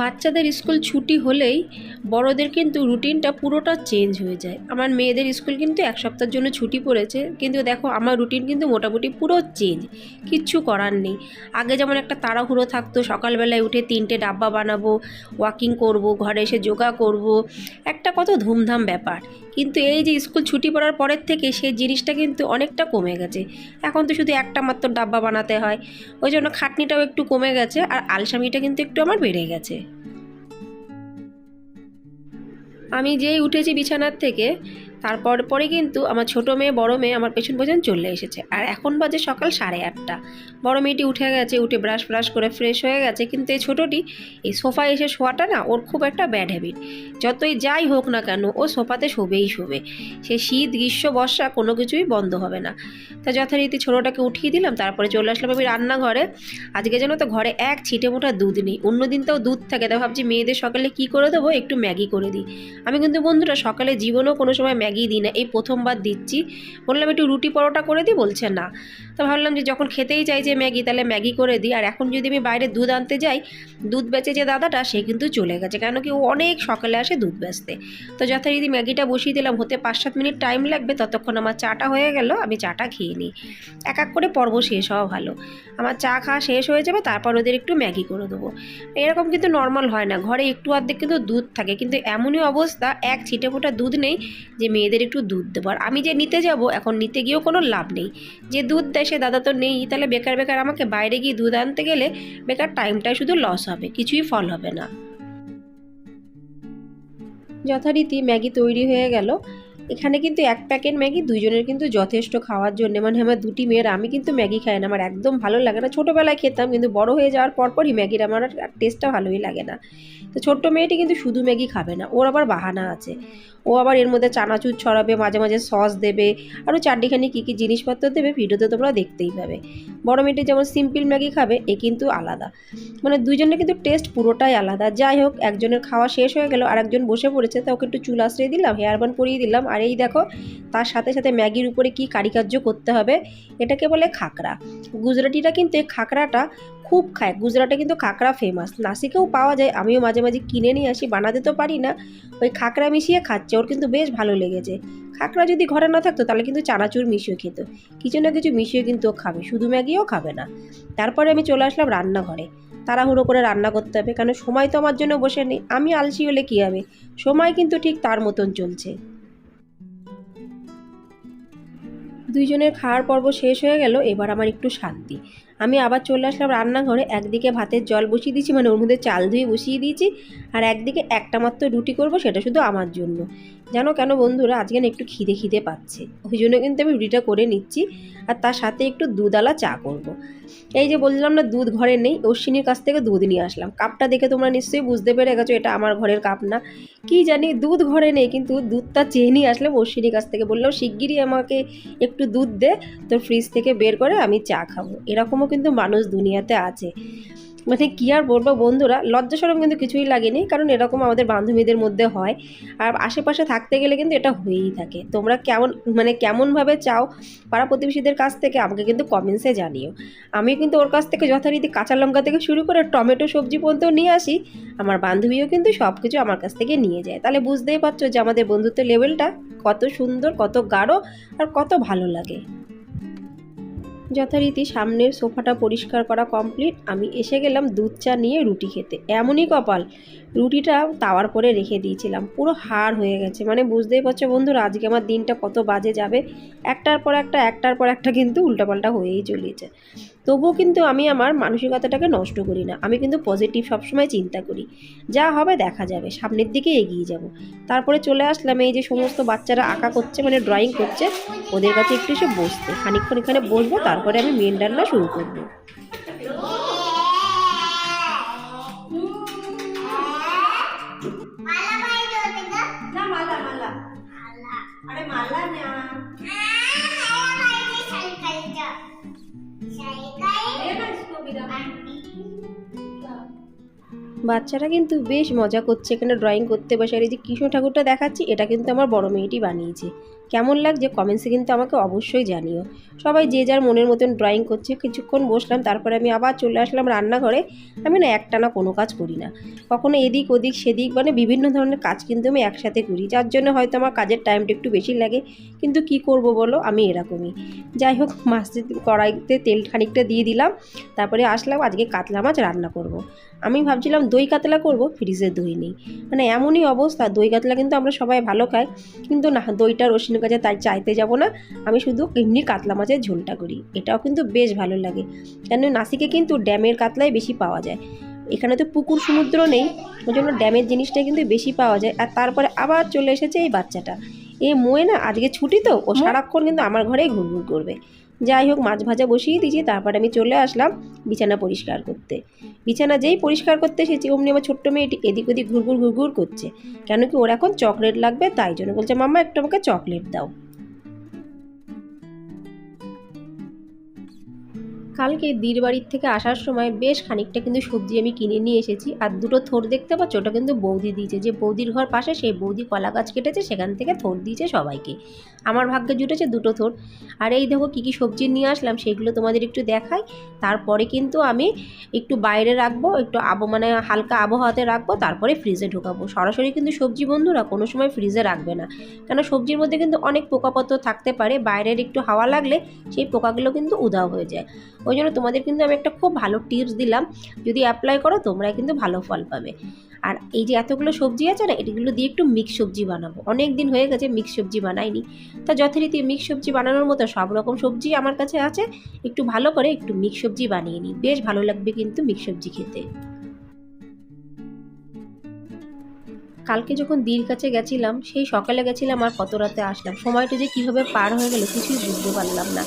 বাচ্চাদের স্কুল ছুটি হলেই বড়দের কিন্তু রুটিনটা পুরোটা চেঞ্জ হয়ে যায়। আমার মেয়েদের স্কুল কিন্তু এক সপ্তাহের জন্য ছুটি পড়েছে, কিন্তু দেখো আমার রুটিন কিন্তু মোটামুটি পুরো চেঞ্জ, কিচ্ছু করার নেই। আগে যেমন একটা তাড়াহুড়ো থাকতো, সকালবেলায় উঠে তিনটে ডাব্বা বানাবো ওয়াকিং করব, ঘরে এসে যোগা করব, একটা কত ধুমধাম ব্যাপার। কিন্তু এই যে স্কুল ছুটি পড়ার পরের থেকে সেই জিনিসটা কিন্তু অনেকটা কমে গেছে। এখন তো শুধু একটা মাত্র ডাব্বা বানাতে হয়। ওই জন্য খাটনিটাও একটু কমে গেছে আর আলসামিটা কিন্তু একটু আমার বেড়ে গেছে। আমি যেই উঠেছি বিছানার থেকে তারপর পরে কিন্তু আমার ছোটো মেয়ে, বড় মেয়ে আমার পেছন পেছন চলে এসেছে। আর এখন বাজে সকাল সাড়ে আটটা। বড় মেয়েটি উঠে গেছে, উঠে ব্রাশ ফ্রাশ করে ফ্রেশ হয়ে গেছে। কিন্তু এই ছোটোটি এই সোফায় এসে শোয়াটা না, ওর খুব একটা ব্যাড হ্যাবিট যতই যাই হোক না কেন, ও সোফাতে শোবেই শোবে। সে শীত, গ্রীষ্ম, বর্ষা কোনো কিছুই বন্ধ হবে না। তা যথারীতি ছোটোটাকে উঠিয়ে দিলাম, তারপরে চলে আসলাম আমি রান্নাঘরে। আজকে যেন তো ঘরে এক ছিটে মোটা দুধ নেই। অন্য দিন তাও দুধ থাকে তা ভাবছি মেয়েদের সকালে কি করে দেবো? একটু ম্যাগি করে দিই। আমি কিন্তু বন্ধুরা, সকালে জীবনেও কোনো সময় দিই না, এই প্রথমবার দিচ্ছি। বললাম, একটু রুটি পরোটা করে দিই বলছে, না। তো ভাবলাম যে যখন খেতেই চাইছে ম্যাগি, তাহলে ম্যাগি করে দিই। আর এখন যদি আমি বাইরে দুধ আনতে যাই, দুধ বেচে যে দাদাটা, সে কিন্তু চলে গেছে। কেন কি ও অনেক সকালে আসে দুধ বেচতে। তো যথারীতি ম্যাগিটা বসিয়ে দিলাম। হতে পাঁচ সাত মিনিট টাইম লাগবে। ততক্ষণ আমার চাটা হয়ে গেল, আমি চাটা খেয়ে নিই। এক এক করে পর্ব শেষ হওয়া ভালো। আমার চা খাওয়া শেষ হয়ে যাবে, তারপর ওদের একটু ম্যাগি করে দেবো। এরকম কিন্তু নর্মাল হয় না। ঘরে একটু অর্ধেক কিন্তু দুধ থাকে। কিন্তু এমনই অবস্থা, এক ছিটে ফোটা দুধ নেই যে মেয়েদের একটু দুধ দেবো আর আমি যে নিতে যাব, এখন নিতে গিয়েও কোনো লাভ নেই। যে দুধ দেয় সে দাদা তো নেই, তাহলে বেকার বেকার আমাকে বাইরে গিয়ে দুধ আনতে গেলে বেকার টাইমটাই শুধু লস হবে, কিছুই ফল হবে না। যথারীতি ম্যাগি তৈরি হয়ে গেল। এখানে কিন্তু এক প্যাকেট ম্যাগি, দুইজনের কিন্তু যথেষ্ট খাওয়ার জন্য। মানে আমার দুটি মেয়ের, আমি কিন্তু ম্যাগি খাই না। আমার একদম ভালো লাগে না। ছোটোবেলায় খেতাম, কিন্তু বড় হয়ে যাওয়ার পরপরই ম্যাগির আমার আর টেস্টটা ভালোই লাগে না। তো ছোট্ট মেয়েটি কিন্তু শুধু ম্যাগি খাবে না, ওর আবার বাহানা আছে। ও আবার এর মধ্যে চানাচুর ছড়াবে, মাঝে মাঝে সস দেবে, আরও চারটিখানি কী কী জিনিসপত্র দেবে, ভিডিওতে তোমরা দেখতেই পাবে। বড় মেয়েটি যেমন সিম্পল ম্যাগি খাবে, এ কিন্তু আলাদা। মানে দুজনের কিন্তু টেস্ট পুরোটাই আলাদা। যাই হোক, একজনের খাওয়া শেষ হয়ে গেল আর একজন বসে পড়েছে তা ওকে একটু চুল আশ্রয় দিলাম হেয়ার বান পরিয়ে দিলাম, আর এই দেখো, তার সাথে সাথে ম্যাগির উপরে কি কারিকার্য করতে হবে, এটাকে বলে খাকরা গুজরাটিরা কিন্তু এই খাকরাটা খুব খায়। গুজরাটে কিন্তু খাকরা ফেমাস নাসিকেও পাওয়া যায়, আমিও মাঝে মাঝে কিনে নিয়ে আসি, বানাতে তো পারি না। ওই খাকরা মিশিয়ে খাচ্ছে, ওর কিন্তু বেশ ভালো লেগেছে। খাকরা যদি ঘরে না থাকতো, তাহলে কিন্তু চানাচুর মিশিয়ে খেত। কিছু না কিছু মিশিয়ে কিন্তু ও খাবে, শুধু ম্যাগিও খাবে না। তারপরে আমি চলে আসলাম রান্নাঘরে। তাড়াহুড়ো করে রান্না করতে হবে, কারণ সময় তো আমার জন্য বসে নেই। আমি আলসি হলে কী হবে? সময় কিন্তু ঠিক তার মতন চলছে। দুইজনের খাওয়ার পর্ব শেষ হয়ে গেল, এবার আমার একটু শান্তি। আমি আবার চলে আসলাম রান্নাঘরে, একদিকে ভাতের জল বসিয়ে দিয়েছি মানে ওর মধ্যে চাল ধুয়ে বসিয়ে দিয়েছি, আর একদিকে একটা মাত্র রুটি করব, সেটা শুধু আমার জন্য। জানো কেন বন্ধুরা? আজকে না একটু খিদে খিদে পাচ্ছে। ওই জন্য কিন্তু আমি রুটিটা করে নিচ্ছি আর তার সাথে একটু দুধওয়ালা চা করব। এই যে বললাম না দুধ ঘরে নেই, অশ্বিনীর কাছ থেকে দুধ নিয়ে আসলাম। কাপটা দেখে তোমরা নিশ্চয়ই বুঝতে পেরে গেছো, এটা আমার ঘরের কাপ না। কি জানি, দুধ ঘরে নেই, কিন্তু দুধটা চেয়ে নিয়ে আসলাম অশ্বিনীর কাছ থেকে। বললাম, শিগগিরই আমাকে একটু দুধ দে, তোর ফ্রিজ থেকে বের করে আমি চা খাব। এরকমও কিন্তু মানুষ দুনিয়াতে আছে। মানে কী আর বলব বন্ধুরা, লজ্জা সরম কিন্তু কিছুই লাগেনি, কারণ এরকম আমাদের বান্ধবীদের মধ্যে হয়। আর আশেপাশে থাকতে গেলে কিন্তু এটা হয়েই থাকে। তোমরা কেমন মানে কেমনভাবে চাও পাড়া প্রতিবেশীদের কাছ থেকে, আমাকে কিন্তু কমেন্টসে জানিও। আমি কিন্তু ওর কাছ থেকে যথারীতি কাঁচা লঙ্কা থেকে শুরু করে টমেটো, সবজি পর্যন্ত নিয়ে আসি। আমার বান্ধবীও কিন্তু সব কিছু আমার কাছ থেকে নিয়ে যায়। তাহলে বুঝতেই পারছ যে আমাদের বন্ধুত্ব লেভেলটা কত সুন্দর, কত গাঢ় আর কত ভালো লাগে। যথারীতি সামনের সোফাটা পরিষ্কার করা কমপ্লিট আমি এসে গেলাম দুধ চা নিয়ে রুটি খেতে। এমনই কপাল। রুটিটা তাওয়ার পরে রেখে দিয়েছিলাম। পুরো হাড় হয়ে গেছে। মানে বুঝতেই পারছ বন্ধুরা, আজকে আমার দিনটা কত বাজে যাবে। একটার পর একটা, একটার পর একটা কিন্তু উল্টাপাল্টা হয়েই চলেছে। তবুও কিন্তু আমি আমার মানসিকতাটাকে নষ্ট করি না। আমি কিন্তু পজিটিভ সবসময় চিন্তা করি। যা হবে দেখা যাবে। সামনের দিকে এগিয়ে যাব। তারপরে চলে আসলাম এই যে সমস্ত বাচ্চারা আঁকা করছে মানে ড্রয়িং করছে, ওদের কাছে একটু এসে বসতে। খানিকক্ষণ এখানে বসবো তারপরে আমি মেন রান্না শুরু করব। বাচ্চারা কিন্তু বেশ মজা করছে, এখানে ড্রয়িং করতে বসে। আর এই যে কৃষ্ণ ঠাকুরটা দেখাচ্ছি, এটা কিন্তু আমার বড় মেয়েটি বানিয়েছে। কেমন লাগছে কমেন্টসে কিন্তু আমাকে অবশ্যই জানিও। সবাই যে যার মনের মতন ড্রয়িং করছে, কিছুক্ষণ বসলাম, তারপরে আমি আবার চলে আসলাম রান্নাঘরে। আমি না একটানা কোনো কাজ করি না। কখনো এদিক ওদিক, সেদিক মানে বিভিন্ন ধরনের কাজ কিন্তু আমি একসাথে করি। যার জন্য হয়তো আমার কাজের টাইমটা একটু বেশি লাগে। কিন্তু কি করব বলো? আমি এরকমই। যাই হোক, মাছের কড়াইতে তেল খানিকটা দিয়ে দিলাম। তারপরে আসলাম, আজকে কাতলা মাছ রান্না করব। আমি ভাবছিলাম দই কাতলা করব ফ্রিজে দই নেই। মানে এমনই অবস্থা, দই কাতলা কিন্তু আমরা সবাই ভালো খাই। কিন্তু না, দইটা রসুনের কাছে তাই চাইতে যাব না। আমি শুধু এমনি কাতলা মাছের ঝোলটা করি। এটাও কিন্তু বেশ ভালো লাগে। কেন নাসিকে কিন্তু ড্যামের কাতলাই বেশি পাওয়া যায়। এখানে তো পুকুর সমুদ্র নেই। ওই জন্য ড্যামের জিনিসটাই কিন্তু বেশি পাওয়া যায়। আর তারপরে আবার চলে এসেছে এই বাচ্চাটা। এ মোয়ে না আজকে ছুটি তো ও সারাক্ষণ কিন্তু আমার ঘরেই ঘুরঘুর করবে। যাই হোক, মাছ ভাজা বসিয়ে দিয়েছি, তারপর আমি চলে আসলাম বিছানা পরিষ্কার করতে। বিছানা যেই পরিষ্কার করতে এসেছি, অমনি আমার ছোট্ট মেয়েটি এদিক ওদিক ঘুরঘুর ঘুরঘুর করছে। কেন কি ওর এখন চকলেট লাগবে, তাই জন্য বলছে, মাম্মা, একটু আমাকে চকলেট দাও। কালকে দির বাড়ির থেকে আসার সময় বেশ খানিকটা কিন্তু সবজি আমি কিনে নিয়ে এসেছি। আর দুটো থোর দেখতে পাচ্ছ, ওটা কিন্তু বৌদি দিয়েছে। যে বৌদির ঘর পাশে সেই বৌদি কলা গাছ কেটেছে, সেখান থেকে থোর দিয়েছে সবাইকে। আমার ভাগ্যে জুটেছে দুটো থোর। আর এই দেখো কী কী সবজি নিয়ে আসলাম, সেগুলো তোমাদের একটু দেখাই। তারপরে কিন্তু আমি একটু বাইরে রাখব, একটু আবো মানে হালকা আবহাওয়াতে রাখব, তারপরে ফ্রিজে ঢোকাবো। সরাসরি কিন্তু সবজি বন্ধুরা কোনো সময় ফ্রিজে রাখবে না। কেন সবজির মধ্যে কিন্তু অনেক পোকাপত্র থাকতে পারে, বাইরের একটু হাওয়া লাগলে সেই পোকাগুলো কিন্তু উধাও হয়ে যায়। ওই জন্য তোমাদের কিন্তু আমি একটা খুব ভালো টিপস দিলাম। যদি অ্যাপ্লাই করো তোমরা কিন্তু ভালো ফল পাবে। আর এই যে এতগুলো সবজি আছে না, এগুলো দিয়ে একটু মিক্স সবজি বানাবো। অনেক দিন হয়ে গেছে মিক্স সবজি বানাইনি। তা যথারীতি মিক্স সবজি বানানোর মতো সব রকম সবজি আমার কাছে আছে। একটু ভালো করে একটু মিক্স সবজি বানিয়ে নিই। বেশ ভালো লাগবে কিন্তু মিক্স সবজি খেতে। কালকে যখন দির কাছে গেছিলাম, সেই সকালে গেছিলাম আর কত রাতে আসলাম। সময়টা যে কীভাবে পার হয়ে গেল, কিছুই বুঝতে পারলাম না।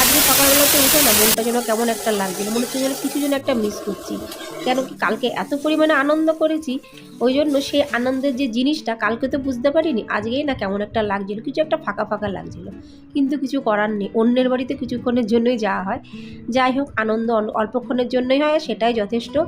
আজকে সকালবেলাতে উঠে না, মনটা যেন কেমন একটা লাগছিল। মনে হচ্ছে যেন কিছু যেন একটা মিস করছি। কেন কি কালকে এত পরিমাণে আনন্দ করেছি, ওই জন্য সেই আনন্দের যে জিনিসটা কালকে তো বুঝতে পারিনি, আজকেই না কেমন একটা লাগছিল, কিছু একটা ফাঁকা ফাঁকা লাগছিল। কিন্তু কিছু করার নেই, অন্যের বাড়িতে কিছুক্ষণের জন্যই যাওয়া হয়। যাই হোক, আনন্দ অল- অল্পক্ষণের জন্যই হয়, সেটাই যথেষ্ট।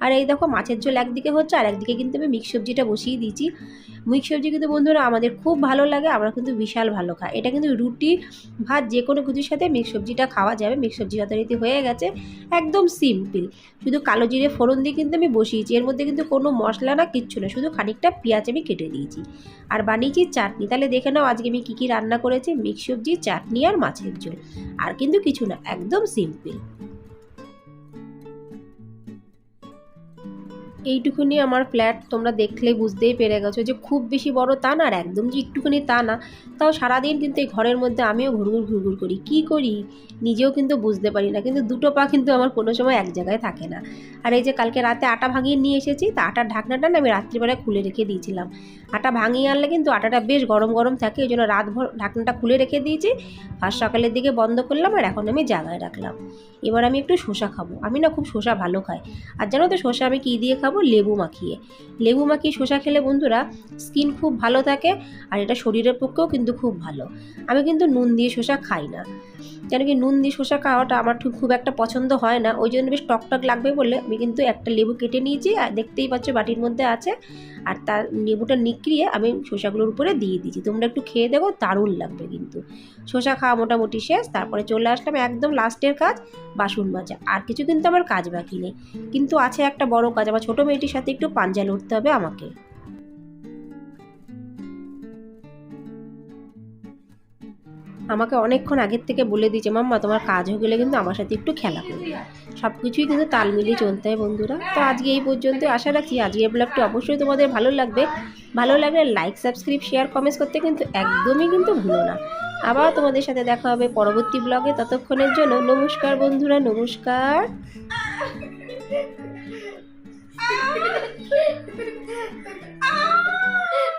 আর এই দেখো, মাছের ঝোল একদিকে হচ্ছে, আর একদিকে কিন্তু আমি মিক্স সবজিটা বসিয়ে দিয়েছি। মিক্স সবজি কিন্তু বন্ধুরা আমাদের খুব ভালো লাগে, আমরা কিন্তু বিশাল ভালো খাই। এটা কিন্তু রুটি, ভাত, যে কোনো কিছুর সাথে মিক্স সবজিটা খাওয়া যাবে। মিক্স সবজি যথারীতি হয়ে গেছে, একদম সিম্পল শুধু কালো জিরে, ফোড়ন দিয়ে কিন্তু আমি বসিয়েছি। এর মধ্যে কিন্তু কোনো মশলা না, কিচ্ছু না, শুধু খানিকটা পেঁয়াজ আমি কেটে দিয়েছি। আর বানিয়েছি চাটনি। তাহলে দেখে নাও, আজকে আমি কী কী রান্না করেছি? মিক্স সবজি, চাটনি আর মাছের ঝোল। আর কিন্তু কিছু না, একদম সিম্পল এইটুকুনি আমার ফ্ল্যাট তোমরা দেখলে বুঝতেই পেরে গেছো যে খুব বেশি বড় তা না আর একদম যে একটুখানি তা না, তাও সারাদিন কিন্তু এই ঘরের মধ্যে আমিও ঘুরঘুর ঘুরঘুর করি। কি করি? নিজেও কিন্তু বুঝতে পারি না, কিন্তু দুটো পা কিন্তু আমার কোনো সময় এক জায়গায় থাকে না। আর এই যে কালকে রাতে আটা ভাঙিয়ে নিয়ে এসেছি, তা আটার ঢাকনাটা না আমি রাত্রিবেলায় খুলে রেখে দিয়েছিলাম। আটা ভাঙিয়ে আনলে কিন্তু আটাটা বেশ গরম গরম থাকে ওই জন্য রাতভর ঢাকনাটা খুলে রেখে দিয়েছি। আর সকালের দিকে বন্ধ করলাম আর এখন আমি জায়গায় রাখলাম। এবার আমি একটু শসা খাব। আমি না খুব শসা ভালো খাই। আর জানো তো শসা আমি কী দিয়ে খাব? লেবু মাখিয়ে। লেবু মাখিয়ে শসা খেলে বন্ধুরা স্কিন খুব ভালো থাকে আর এটা শরীরের পক্ষেও কিন্তু খুব ভালো। আমি কিন্তু নুন দিয়ে শসা খাই না। কেন কি নুন দিয়ে শসা খাওয়াটা আমার ঠিক খুব একটা পছন্দ হয় না। ওই জন্য বেশ টক টক লাগবে বলে আমি কিন্তু একটা লেবু কেটে নিয়েছি। আর দেখতেই পাচ্ছ বাটির মধ্যে আছে। আর তার লেবুটা নিকড়িয়ে আমি শসাগুলোর উপরে দিয়ে দিয়েছি। তোমরা একটু খেয়ে দেখো, দারুণ লাগবে কিন্তু। শসা খাওয়া মোটামুটি শেষ, তারপরে চলে আসলাম একদম লাস্টের কাজ, বাসন মাজা। আর কিছু কিন্তু আমার কাজ বাকি নেই। কিন্তু আছে একটা বড় কাজ, আমার ছোটো মেয়েটির সাথে একটু পাঞ্জা লড়তে হবে আমাকে। আমাকে অনেকক্ষণ আগের থেকে বলে দিয়েছে, মাম্মা, তোমার কাজ হয়ে গেলে কিন্তু আমার সাথে একটু খেলা করবে সব কিছুই কিন্তু তাল মিলিয়ে চলতে হয় বন্ধুরা। তো আজকে এই পর্যন্ত আশা রাখছি আজকের ব্লগটি অবশ্যই তোমাদের ভালো লাগবে। ভালো লাগলে লাইক সাবস্ক্রাইব শেয়ার কমেন্টস করতে কিন্তু একদমই কিন্তু ভুলো না। আবার তোমাদের সাথে দেখা হবে পরবর্তী ব্লগে ততক্ষণের জন্য নমস্কার বন্ধুরা, নমস্কার।